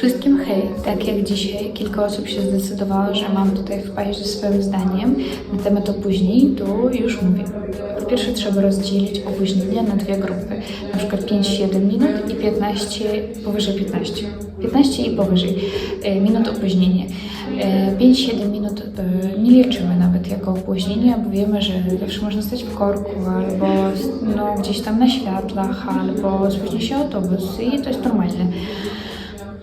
Wszystkim hej, tak jak dzisiaj kilka osób się zdecydowało, że mam tutaj wpaść ze swoim zdaniem na temat opóźnień, to już mówię. Po pierwsze trzeba rozdzielić opóźnienia na dwie grupy, na przykład 5-7 minut i 15, powyżej 15. 15 i powyżej e, minut opóźnienia. E, 5-7 minut e, nie liczymy nawet jako opóźnienie, bo wiemy, że zawsze można stać w korku albo no, gdzieś tam na światłach, albo spóźni się autobus i to jest normalne.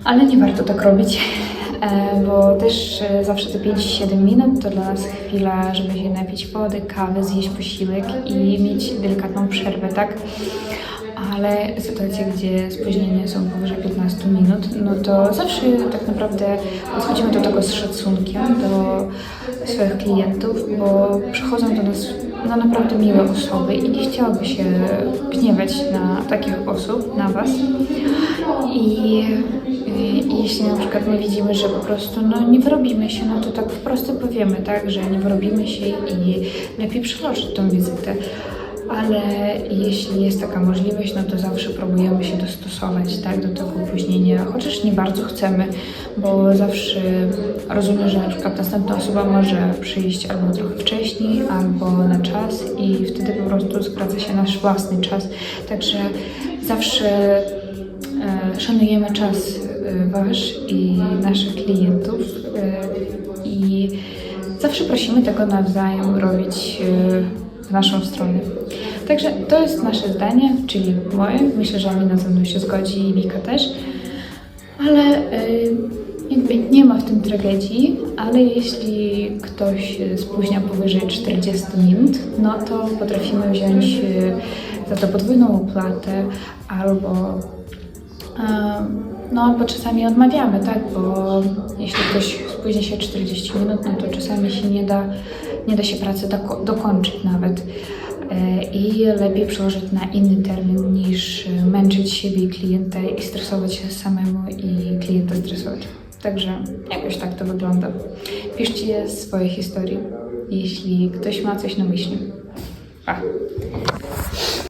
Ale nie warto tak robić, e, bo też e, zawsze te 5-7 minut to dla nas chwila, żeby się napić wody, kawy, zjeść posiłek i mieć delikatną przerwę, tak? Ale sytuacje, gdzie spóźnienia są powyżej 15 minut, no to zawsze tak naprawdę podchodzimy do tego z szacunkiem do swoich klientów, bo przychodzą do nas no, naprawdę miłe osoby i nie chciałoby się gniewać na takich osób, na Was. I, i jeśli na przykład my widzimy, że po prostu no, nie wyrobimy się, no to tak wprost powiemy, tak, że nie wyrobimy się i lepiej przełożyć tą wizytę. Ale jeśli jest taka możliwość, no to zawsze próbujemy się dostosować tak, do tego opóźnienia, chociaż nie bardzo chcemy, bo zawsze rozumiem, że na przykład następna osoba może przyjść albo trochę wcześniej, albo na czas i wtedy po prostu skraca się nasz własny czas. Także zawsze e, szanujemy czas e, Wasz i naszych klientów e, i zawsze prosimy tego nawzajem robić e, w naszą stronę. Także to jest nasze zdanie, czyli moje. Myślę, że Alina ze mną się zgodzi i Wika też. Ale y, jakby nie ma w tym tragedii, ale jeśli ktoś spóźnia powyżej 40 minut, no to potrafimy wziąć y, za to podwójną opłatę albo No, albo czasami odmawiamy, tak? Bo jeśli ktoś spóźni się 40 minut, no to czasami się nie da, nie da się pracy doko- dokończyć nawet. E, I lepiej przełożyć na inny termin niż e, męczyć siebie i klienta i stresować się samemu i klienta stresować. Także jakoś tak to wygląda. Piszcie swoje historie, jeśli ktoś ma coś na myśli. Pa!